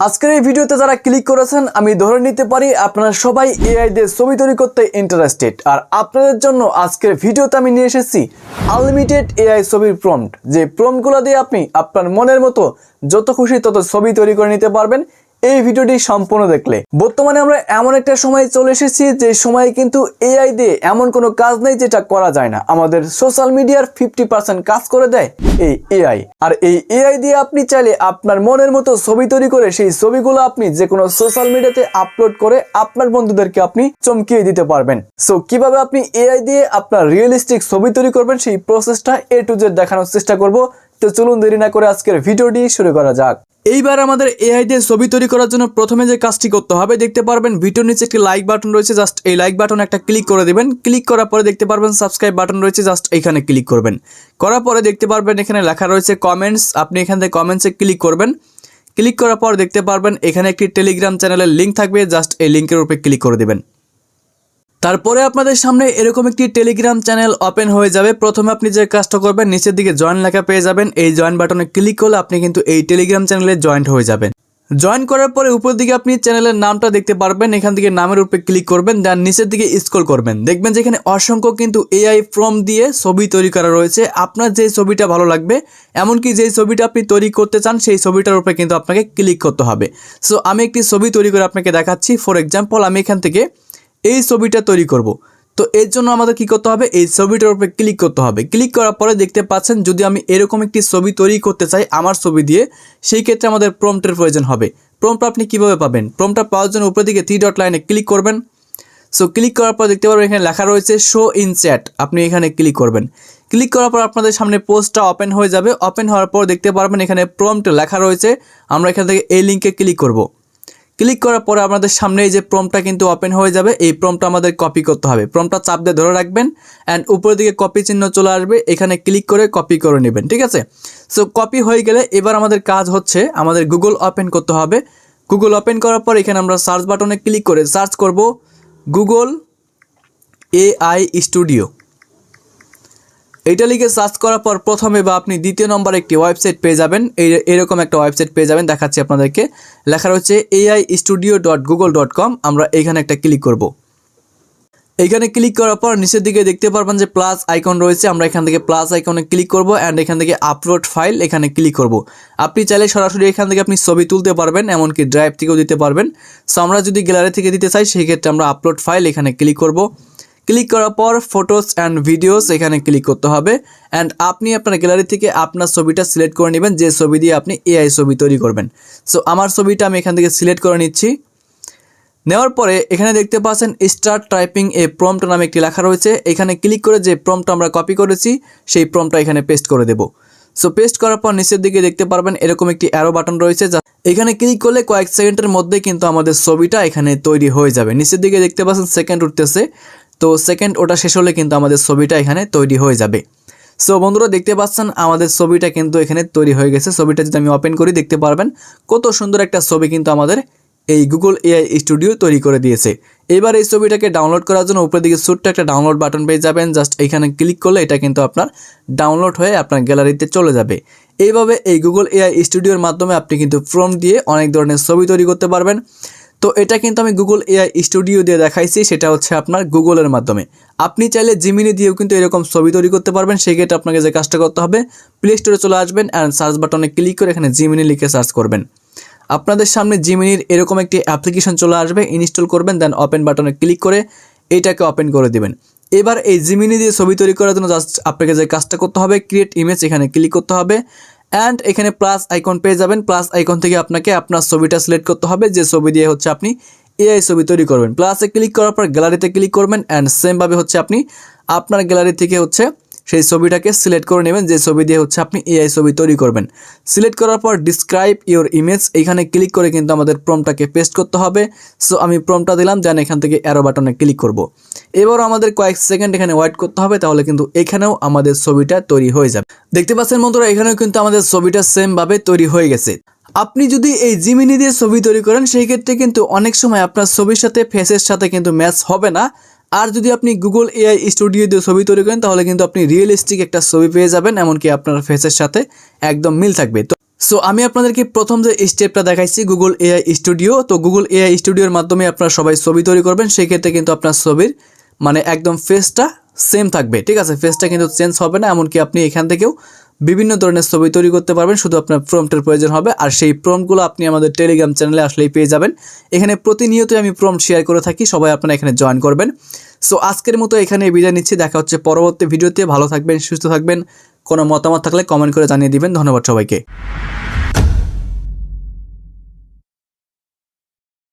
আজকের এই ভিডিওতে যারা ক্লিক করেছেন, আমি ধরে নিতে পারি আপনারা সবাই এআই দিয়ে ছবি তৈরি করতে ইন্টারেস্টেড আর আপনাদের জন্য আজকের ভিডিওতে আমি নিয়ে এসেছি আনলিমিটেড এআই ছবির প্রম্পট যে প্রম্পটগুলো দিয়ে আপনি আপনার মনের মতো যত খুশি তত ছবি তৈরি করে নিতে পারবেন। এই ভিডিওটি সম্পূর্ণ দেখলে। বর্তমানে আমরা এমন একটা সময় চলে এসেছি যে সময়ে কিন্তু এআই দিয়ে এমন কোনো কাজ নেই যেটা করা যায় না। আমাদের সোশ্যাল মিডিয়ার ফিফটি পার্সেন্ট কাজ করে দেয় এই এআই আর এই এআই দিয়ে আপনি চাইলে আপনার মনের মতো ছবি তৈরি করে সেই ছবিগুলো আপনি যে কোনো সোশ্যাল মিডিয়াতে আপলোড করে আপনার বন্ধুদেরকে আপনি চমকিয়ে দিতে পারবেন। সো কীভাবে আপনি এআই দিয়ে আপনার রিয়েলিস্টিক ছবি তৈরি করবেন সেই প্রসেসটা এ টু জেড দেখানোর চেষ্টা করব। তো চলুন দেরি না করে আজকের ভিডিওটি শুরু করা যাক। এইবার আমাদের এআই দিয়ে ছবি তৈরি করার জন্য প্রথমে যে কাজটি করতে হবে, দেখতে পারবেন ভিডিওর নিচে একটি লাইক বাটন রয়েছে জাস্ট এই লাইক বাটন একটা ক্লিক করে দেবেন। ক্লিক করার পরে দেখতে পারবেন সাবস্ক্রাইব বাটন রয়েছে জাস্ট এখানে ক্লিক করবেন। করার পরে দেখতে পারবেন এখানে লেখা রয়েছে কমেন্টস আপনি এখান থেকে কমেন্টসে ক্লিক করবেন। ক্লিক করার পর দেখতে পারবেন এখানে একটি টেলিগ্রাম চ্যানেলের লিঙ্ক থাকবে জাস্ট এই লিঙ্কের উপরে ক্লিক করে দেবেন। তারপরে আপনাদের সামনে এরকম একটি টেলিগ্রাম চ্যানেল ওপেন হয়ে যাবে। প্রথমে আপনি যে কাজটা করবেন, নিচের দিকে জয়েন লেখা পেয়ে যাবেন। এই জয়েন বাটনে ক্লিক করলে আপনি কিন্তু এই টেলিগ্রাম চ্যানেলে জয়েন্ট হয়ে যাবেন। জয়েন করার পরে উপর দিকে আপনি চ্যানেলের নামটা দেখতে পারবেন। এখান থেকে নামের উপরে ক্লিক করবেন দেন নিচের দিকে স্ক্রল করবেন। দেখবেন যে এখানে অসংখ্য কিন্তু এআই ফর্ম দিয়ে ছবি তৈরি করা রয়েছে। আপনার যে ছবিটা ভালো লাগবে, এমনকি যেই ছবিটা আপনি তৈরি করতে চান, সেই ছবিটার উপরে কিন্তু আপনাকে ক্লিক করতে হবে। সো আমি একটি ছবি তৈরি করে আপনাকে দেখাচ্ছি। ফর এক্সাম্পল আমি এখান থেকে এই ছবিটা তৈরি করব। তো এর জন্য আমাদের কি করতে হবে? এই ছবিটার উপরে ক্লিক করতে হবে। ক্লিক করার পরে দেখতে পাচ্ছেন, যদি আমি এরকম একটি ছবি তৈরি করতে চাই আমার ছবি দিয়ে, সেই ক্ষেত্রে আমাদের প্রম্পটের প্রয়োজন হবে। প্রম্পট আপনি কীভাবে পাবেন? প্রম্পটটা পাওয়ার জন্য উপরের দিকে থ্রি ডট লাইনে ক্লিক করবেন। সো ক্লিক করার পর দেখতে পারবেন এখানে লেখা রয়েছে শো ইন চ্যাট আপনি এখানে ক্লিক করবেন। ক্লিক করার পর আপনাদের সামনে পোস্টটা ওপেন হয়ে যাবে। ওপেন হওয়ার পর দেখতে পারবেন এখানে প্রম্পট লেখা রয়েছে। আমরা এখান থেকে এই লিঙ্কে ক্লিক করব। ক্লিক করার পরে আমাদের সামনে এই যে প্রমটা কিন্তু ওপেন হয়ে যাবে। এই প্রমটা আমাদের কপি করতে হবে। প্রমটা চাপ দিয়ে ধরে রাখবেন অ্যান্ড উপরের দিকে কপি চিহ্ন চলে আসবে। এখানে ক্লিক করে কপি করে নেবেন, ঠিক আছে? সো কপি হয়ে গেলে এবার আমাদের কাজ হচ্ছে আমাদের গুগল ওপেন করতে হবে। গুগল ওপেন করার পর এখানে আমরা সার্চ বাটনে ক্লিক করে সার্চ করব গুগল এআই স্টুডিও এইটা লিখে সার্চ করার পর প্রথমে বা আপনি দ্বিতীয় নম্বর একটি ওয়েবসাইট পেয়ে যাবেন। এই এরকম একটা ওয়েবসাইট পেয়ে যাবেন, দেখাচ্ছি আপনাদেরকে। লেখা রয়েছে AI studio dot Google dot com আমরা এখানে একটা ক্লিক করব। এইখানে ক্লিক করার পর নিচের দিকে দেখতে পারবেন যে প্লাস আইকন রয়েছে, আমরা এখান থেকে প্লাস আইকনে ক্লিক করব অ্যান্ড এখান থেকে আপলোড ফাইল এখানে ক্লিক করব। আপনি চাইলে সরাসরি এখান থেকে আপনি ছবি তুলতে পারবেন, এমনকি ড্রাইভ থেকেও দিতে পারবেন। সো আমরা যদি গ্যালারি থেকে দিতে চাই, সেক্ষেত্রে আমরা আপলোড ফাইল এখানে ক্লিক করব। ক্লিক করার পর ফটোস অ্যান্ড ভিডিওস এখানে ক্লিক করতে হবে। অ্যান্ড আপনি আপনার গ্যালারি থেকে আপনার ছবিটা সিলেক্ট করে নেবেন, যে ছবি দিয়ে আপনি এআই ছবি তৈরি করবেন। সো আমার ছবিটা আমি এখান থেকে সিলেক্ট করে নিচ্ছি। নেওয়ার পরে এখানে দেখতে পাচ্ছেন স্টার্ট টাইপিং এ প্রম্পট নামে একটি লেখা রয়েছে। এখানে ক্লিক করে যে প্রম্পটটা আমরা কপি করেছি, সেই প্রম্পটটা এখানে পেস্ট করে দেব। সো পেস্ট করার পর নিচের দিকে দেখতে পারবেন এরকম একটি অ্যারো বাটন রয়েছে যা এখানে ক্লিক করলে কয়েক সেকেন্ডের মধ্যে কিন্তু আমাদের ছবিটা এখানে তৈরি হয়ে যাবে। নিচের দিকে দেখতে পাচ্ছেন সেকেন্ড উঠতেছে। তো সেকেন্ড ওটা শেষ হলে কিন্তু আমাদের ছবিটা এখানে তৈরি হয়ে যাবে। সো বন্ধুরা, দেখতে পাচ্ছেন আমাদের ছবিটা কিন্তু এখানে তৈরি হয়ে গেছে। ছবিটা যদি আমি ওপেন করি, দেখতে পারবেন কত সুন্দর একটা ছবি কিন্তু আমাদের এই গুগল এআই স্টুডিও তৈরি করে দিয়েছে। এবার এই ছবিটাকে ডাউনলোড করার জন্য উপরের দিকে ছোট্ট একটা ডাউনলোড বাটন পেয়ে যাবেন। জাস্ট এখানে ক্লিক করলে এটা কিন্তু আপনার ডাউনলোড হয়ে আপনার গ্যালারিতে চলে যাবে। এইভাবে এই গুগল এআই স্টুডিওর মাধ্যমে আপনি কিন্তু ফ্রম দিয়ে অনেক ধরনের ছবি তৈরি করতে পারবেন। তো এটা কিন্তু আমি গুগল এআই স্টুডিও দিয়ে দেখাইছি, সেটা হচ্ছে আপনার গুগলের মাধ্যমে। আপনি চাইলে জিমিনি দিয়েও কিন্তু এরকম ছবি তৈরি করতে পারবেন, সেই ক্ষেত্রে আপনাকে যে কাজটা করতে হবে প্লে স্টোরে চলে আসবেন অ্যান্ড সার্চ বাটনে ক্লিক করে এখানে জিমিনি লিখে সার্চ করবেন। আপনাদের সামনে জিমিনির এরকম একটি অ্যাপ্লিকেশন চলে আসবে ইনস্টল করবেন দেন ওপেন বাটনে ক্লিক করে এটাকে ওপেন করে দিবেন। এবার এই জিমিনি দিয়ে ছবি তৈরি করার জন্য জাস্ট আপনাকে যে কাজটা করতে হবে ক্রিয়েট ইমেজ এখানে ক্লিক করতে হবে। অ্যান্ড এখানে প্লাস আইকন পেয়ে যাবেন। প্লাস আইকন থেকে আপনাকে আপনার ছবিটা সিলেক্ট করতে হবে। যে ছবি দিয়ে হচ্ছে আপনি এআই ছবি তৈরি করবেন। প্লাসে ক্লিক করার পর গ্যালারিতে ক্লিক করবেন। অ্যান্ড সেমভাবে হচ্ছে আপনি আপনার গ্যালারি থেকে হচ্ছে সেই ছবিটাকে সিলেক্ট করে নেবেন, যে ছবি দিয়ে হচ্ছে আপনি এআই ছবি তৈরি করবেন। সিলেক্ট করার পর ডিসক্রাইব ইওর ইমেজ এখানে ক্লিক করে কিন্তু আমাদের প্রমটাকে পেস্ট করতে হবে। সো আমি প্রমটা দিলাম যেন এখান থেকে অ্যারো বাটনে ক্লিক করব। এবারও আমাদের কয়েক সেকেন্ড এখানে ওয়েট করতে হবে, তাহলে কিন্তু এখানেও আমাদের ছবিটা তৈরি হয়ে যাবে। দেখতে পাচ্ছেন বন্ধুরা, এখানেও কিন্তু আমাদের ছবিটা সেমভাবে তৈরি হয়ে গেছে। আপনি যদি এই জিমিনি দিয়ে ছবি তৈরি করেন, সেই ক্ষেত্রে কিন্তু অনেক সময় আপনার ছবির সাথে ফেসের সাথে কিন্তু ম্যাচ হবে না। আর যদি আপনি গুগল এআই স্টুডিও দিয়ে ছবি তৈরি করেন, তাহলে কিন্তু আপনি রিয়েলিস্টিক একটা ছবি পেয়ে যাবেন, এমনকি আপনার ফেসের সাথে একদম মিল থাকবে। তো সো আমি আপনাদেরকে প্রথম যে স্টেপটা দেখাইছি গুগল এআই স্টুডিও তো গুগল এআই স্টুডিওর মাধ্যমে আপনারা সবাই ছবি তৈরি করবেন সেই ক্ষেত্রে কিন্তু আপনার ছবির মানে একদম ফেসটা সেম থাকবে। ঠিক আছে ফেসটা কিন্তু চেঞ্জ হবে না, এমনকি আপনি এখান থেকেও বিভিন্ন ধরনের ছবি তৈরি করতে পারবেন, শুধু আপনার প্রম্পটের প্রয়োজন হবে। আর সেই প্রম্পটগুলো আপনি আমাদের টেলিগ্রাম চ্যানেলে আসলেই পেয়ে যাবেন। এখানে প্রতিনিয়তই আমি প্রম্পট শেয়ার করে থাকি, সবাই আপনারা এখানে জয়েন করবেন। সো আজকের মতো এখানে বিদায় নিচ্ছি, দেখা হচ্ছে পরবর্তী ভিডিওতে। ভালো থাকবেন, সুস্থ থাকবেন। কোনো মতামত থাকলে কমেন্ট করে জানিয়ে দিবেন। ধন্যবাদ সবাইকে।